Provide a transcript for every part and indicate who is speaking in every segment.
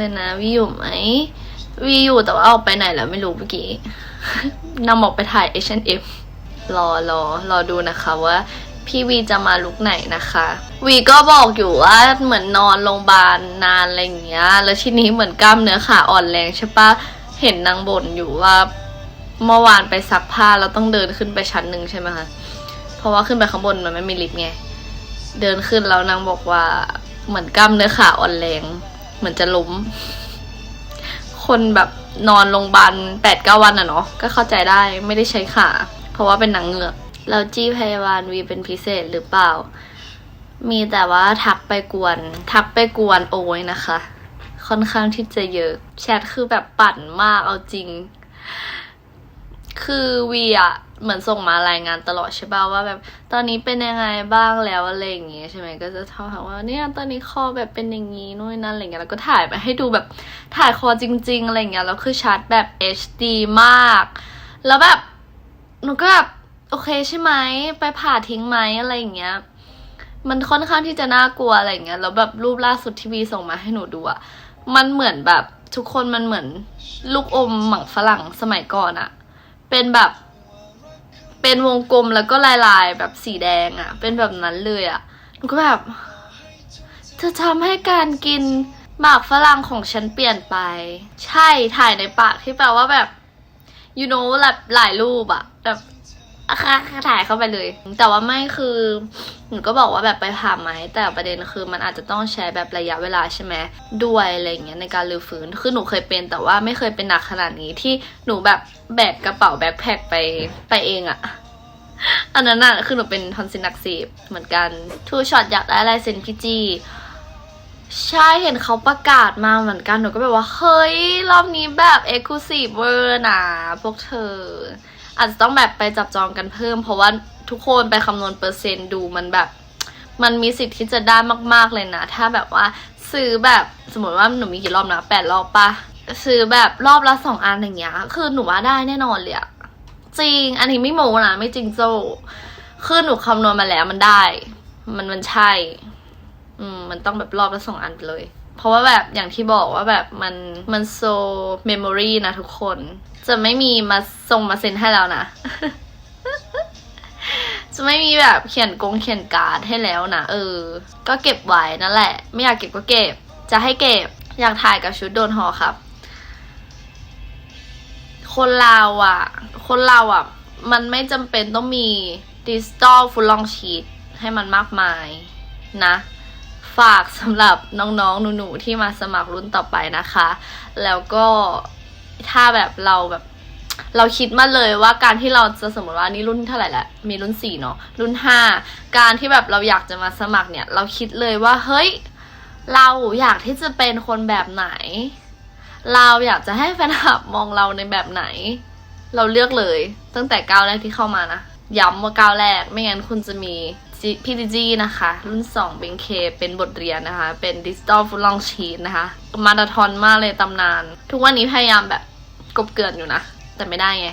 Speaker 1: เลยนะวีอยู่ไหมวีอยู่แต่ว่าออกไปไหนแล้วไม่รู้เมื่อกี้นำออกไปถ่าย H&M รอรอรอดูนะคะว่าพี่วีจะมาลุกไหนนะคะ วีก็บอกอยู่ว่าเหมือนนอนโรงพยาบาลนานอะไรอย่างเงี้ย แล้วทีนี้เหมือนกล้ามเนื้อขาอ่อนแรงใช่ปะเห็นนางบ่นอยู่ว่าเมื่อวานไปซักผ้าแล้วต้องเดินขึ้นไปชั้นหนึ่งใช่ไหมคะ เพราะว่าขึ้นไปข้างบนมันไม่มีลิฟต์ไง เดินขึ้นแล้วนางบอกว่าเหมือนกล้ามเนื้อขาอ่อนแรง เหมือนจะล้ม คนแบบนอนโรงพยาบาลแปดเก้าวันอะเนาะก็เข้าใจได้ไม่ได้ใช้ขา เพราะว่าเป็นหนังเหงือกแล้วจี้พยาบาลวีเป็นพิเศษหรือเปล่า มีแต่ว่าทักไปกวน ทักไปกวนโอ้ยนะคะ ค่อนข้างที่จะเยอะ แชทคือแบบปั่นมากเอาจริง คือวีอะเหมือนส่งมารายงานตลอดใช่ป่าว่าแบบตอนนี้เป็นยังไงบ้างแล้วอะไรอย่างเงี้ยใช่ไหมก็จะถามว่าเนี่ยตอนนี้คอแบบเป็นอย่างงี้นู่นนั่นอะไรเงี้ยแล้วก็ถ่ายไปให้ดูแบบถ่ายคอจริง ๆอะไรเงี้ยแล้วคือชัดแบบ HD มาก แล้วแบบหนูก็แบบโอเคใช่ไหมไปผ่าทิ้งไหมอะไรอย่างเงี้ยมันค่อนข้างที่จะน่ากลัวอะไรเงี้ยแล้วแบบรูปล่าสุดที่วีส่งมาให้หนูดูอะมันเหมือนแบบทุกคนมันเหมือนลูกอมหมังฝรั่งสมัยก่อนอะ เป็นแบบ เป็นวงกลมแล้วก็ลายลายๆแบบสีแดงอะเป็นแบบนั้นเลยอะหนูก็แบบจะทำให้การกินหมากฝรั่งของฉันเปลี่ยนไป ใช่ถ่ายในปากที่แปลว่าแบบ you know แบบหลายรูปอะแบบ ค่ะถ่ายเข้าไปเลย แต่ว่าไม่คือหนูก็บอกว่าแบบไปผ่าไหมแต่ประเด็นคือมันอาจจะต้องใช้แบบระยะเวลาใช่ไหมด้วยอะไรเงี้ยในการรื้อฟื้นคือหนูเคยเป็นแต่ว่าไม่เคยเป็นหนักขนาดนี้ที่หนูแบบแบกกระเป๋าแบ็คแพคไปไปเองอะอันนั้นน่ะคือหนูเป็นทอนซิลอักเสบเหมือนกันทูช็อตอยากได้ลายเซ็นพี่จีใช่เห็นเขาประกาศมาเหมือนกันหนูก็แบบว่า เฮ้ย รอบนี้แบบเอ็กซ์คลูซีฟเวอร์นะพวกเธอ อาจจะต้องแบบไปจับจองกันเพิ่ม เพราะว่าทุกคนไปคำนวณเปอร์เซ็นต์ดูมันแบบ มันมีสิทธิ์ที่จะได้มาก ๆเลยนะ ถ้าแบบว่าซื้อแบบสมมติว่าหนูมีกี่รอบนะแปดรอบปะซื้อแบบรอบละสองอันอย่างเงี้ย คือหนูว่าได้แน่นอนเลยอะจริง อันนี้ไม่โมนะไม่จริงโจ้คือหนูคำนวณมาแล้วมันได้ มันมันใช่ อืมมันต้องแบบรอบละสองอันไปเลย เพราะว่าแบบอย่างที่บอกว่าแบบมันมันโซเมมโมรีนะทุกคน จะไม่มีมาส่งมาเซ็นให้แล้วนะ จะไม่มีแบบเขียนกงเขียนการ์ดให้แล้วนะเออ ก็เก็บไว้นั่นแหละ ไม่อยากเก็บก็เก็บ จะให้เก็บอยากถ่ายกับชุดโดนหอครับ คนเราอะ คนเราอะ มันไม่จำเป็นต้องมีดิจิตอลฟุตลองชีตให้มันมากมายนะ ฝากสำหรับน้องๆ หนูๆ ที่มาสมัครรุ่นต่อไปนะคะ แล้วก็ถ้าแบบเราแบบเราคิดมาเลยว่าการที่เราจะสมมติว่านี่รุ่นเท่าไหร่ละมีรุ่นสี่เนาะรุ่นห้าการที่แบบเราอยากจะมาสมัครเนี่ย เราคิดเลยว่าเฮ้ย เราอยากที่จะเป็นคนแบบไหน เราอยากจะให้แฟนคลับมองเราในแบบไหน เราเลือกเลย ตั้งแต่ก้าวแรกที่เข้ามานะย้ำว่าก้าวแรกไม่งั้นคุณจะมี พีดิจีนะคะ รุ่น2เป็นเคเป็นบทเรียนนะคะ เป็นดิจิตอลฟุตลองชีตนะคะ มาราธอนมากเลยตำนาน ทุกวันนี้พยายามแบบกบเกินอยู่นะ แต่ไม่ได้ไง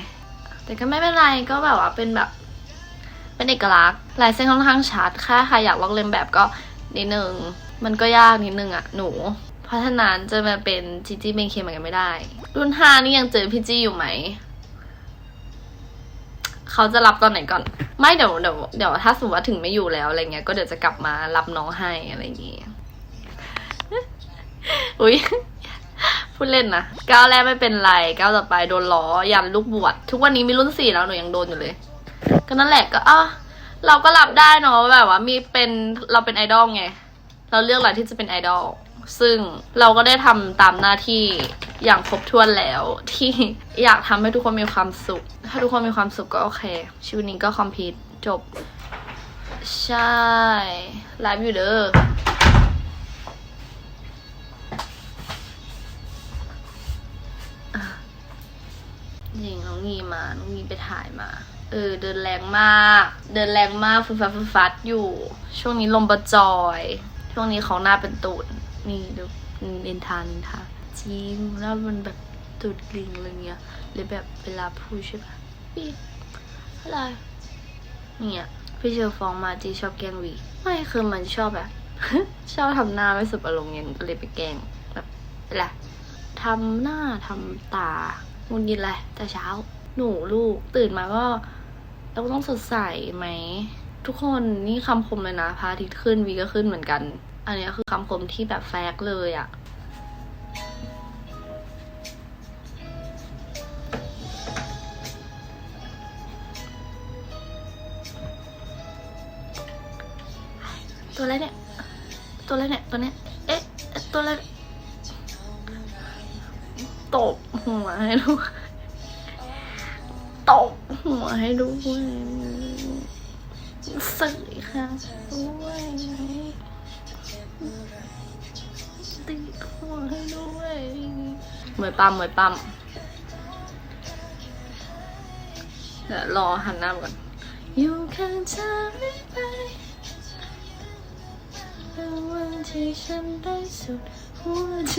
Speaker 1: แต่ก็ไม่เป็นไรก็แบบว่าเป็นแบบเป็นเอกลักษณ์ลายเส้นค่อนข้างชัดค่าใครอยากลอกเลียนแบบก็นิดนึง มันก็ยากนิดนึงอะหนู เพราะฉะนั้นจะมาเป็นจีจีเบนเคเหมือนกันไม่ได้ รุ่นห้านี่ยังเจอพี่จีอยู่ไหม เขาจะรับตอนไหนก่อน ไม่เดี๋ยวเดี๋ยวเดี๋ยวถ้าสมมติว่าถึงไม่อยู่แล้วอะไรเงี้ยก็เดี๋ยวจะกลับมารับน้องให้อะไรอย่างงี้อุ้ยพูดเล่นนะก้าวแรกไม่เป็นไรก้าวต่อไปโดนล้อยันลูกบวชทุกวันนี้มีรุ่นสี่แล้วหนูยังโดนอยู่เลย ก็นั่นแหละก็อะเราก็รับได้เนาะแบบว่ามีเป็นเราเป็นไอดอลไง เราเลือกอะไรที่จะเป็นไอดอลซึ่งเราก็ได้ทำตามหน้าที่ อย่างครบถ้วนแล้ว ที่อยากทำให้ทุกคนมีความสุข ถ้าทุกคนมีความสุขก็โอเค ชีวิตนี้ก็คอมพลีทจบ ใช่ไลฟ์อยู่เด้อจริงน้องงีมา น้องงีไปถ่ายมา เออ เดินแรงมาก เดินแรงมากฟุฟัดฟุฟัดอยู่ ช่วงนี้ลมประจอย ช่วงนี้เขาหน้าเป็นตูด นี่ดูนินทานินทา จริงแล้วมันแบบตูดกลิงอะไรเงี้ยเลยแบบเวลาพูดใช่ปะพี่อะไรเนี่ยพี่เชอฟองมาจีชอบแกล้งวีไม่คือมันชอบแบบชอบทำหน้าไม่สุบอารมณ์เงี้ยก็เลยไปแกล้งแบบเป็นไรทำหน้าทำตาหงุนงินอะไรแต่เช้า หนูลูกตื่นมาก็เราก็ต้องสดใสไหม ทุกคนนี่คำคมเลยนะพระอาทิตย์ขึ้นวีก็ขึ้นเหมือนกัน อันนี้คือคำคมที่แบบแฟกต์เลยอะ ตัวอะไรเนี่ย ตัวอะไรเนี่ย ตัวเนี้ย เอ๊ะ ตัวอะไร ตบหัวให้ดู ตบหัวให้ดูสื่อค่ะด้วยตีหัวให้ด้วยเหมยปั๊มเหมยปั๊มเดี๋ยวรอหันหน้ามาก่อนอยู่ข้างเธอไม่ไป เป็นวันที่ฉันได้สุดหัวใจ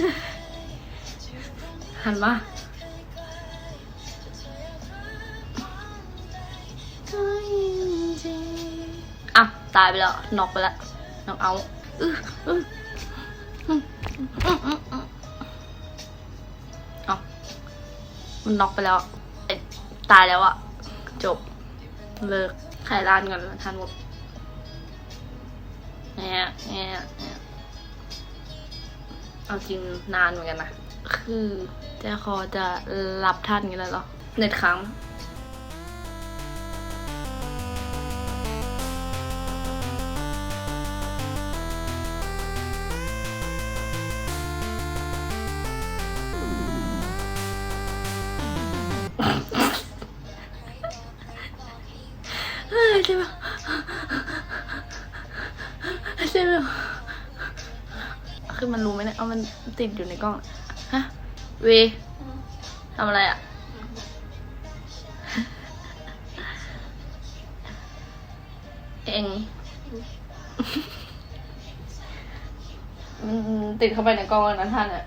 Speaker 1: หันมาอะ ตายไปแล้วน็อกไปแล้วน็อกเอาเอามันน็อกไปแล้ว ตายแล้วอะจบ เลิกขายร้านกันทันหมด เนี่ยเนี่ยเนี่ยเอาจริงนานเหมือนกันนะ คือใจคอจะรับท่านอย่างนี้เลยเหรอ เน็ตค้าง ช่ปะคือมันรู้ไหมเนี่ย เอามันติดอยู่ในกล้อง ฮะวีทำอะไรอะ เองมันติดเข้าไปในกล้องแล้วนะท่านอะ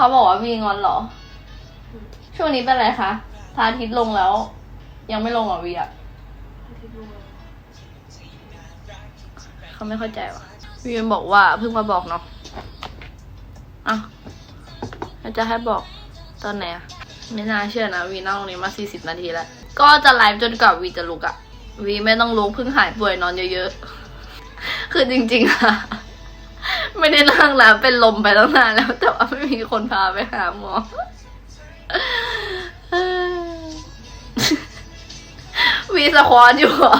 Speaker 1: เขาบอกว่ามีงอนเหรอ ช่วงนี้เป็นไรคะพระอาทิตย์ลงแล้ว ยังไม่ลงเหรอวีอะเขาไม่เข้าใจว่ะวีมันบอกว่าเพิ่งมาบอกเนาะอะจะให้บอกตอนไหนอะไม่น่าเชื่อนะวีนั่งตรงนี้มาสี่สิบนาทีแล้ว ก็จะไลฟ์จนกว่าวีจะลุกอะวีไม่ต้องลุกเพิ่งหายป่วยนอนเยอะๆ คือจริงๆอะ ไม่ได้นั่งแล้วเป็นลมไปตั้งนานแล้ว แต่ว่าไม่มีคนพาไปหาหมอวีสควอตอยู่เหรอ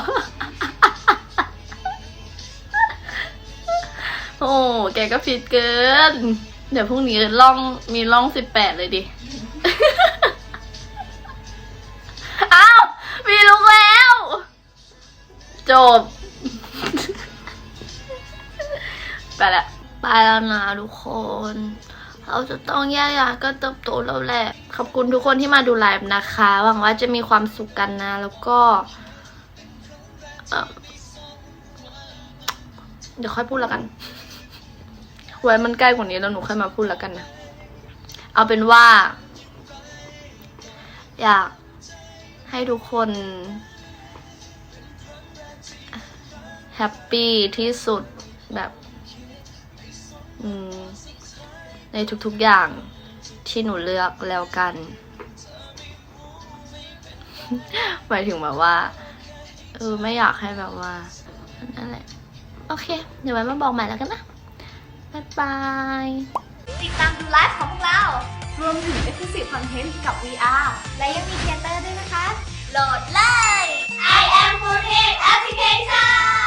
Speaker 1: โอ้ แกก็ผิดเกิน เดี๋ยวพรุ่งนี้ล่องมีล่องสิบแปดเลยดิ อ้าววีลุกแล้ว จบ ไปละ ไปแล้วนะทุกคน เราจะต้องแยกย้ายกันเติบโตแล้วแหละ ขอบคุณทุกคนที่มาดูไลฟ์นะคะ หวังว่าจะมีความสุขกันนะ แล้วก็ เดี๋ยวค่อยพูดแล้วกัน ไว้มันใกล้กว่านี้แล้วหนูค่อยมาพูดแล้วกันนะ เอาเป็นว่า อยากให้ทุกคนแฮปปี้ที่สุดแบบ ในทุกๆอย่างที่หนูเลือกแล้วกัน หมายถึงแบบว่า เออ ไม่อยากให้แบบว่า นั่นแหละ โอเค เดี๋ยวไว้มาบอกใหม่แล้วกันนะ บ๊ายบาย
Speaker 2: ติดตามดูไลฟ์ของพวกเรา รวมถึง Exclusive Content กับ VR และยังมีเทเตอร์ด้วยนะคะ โหลดเลย I am f o o d Application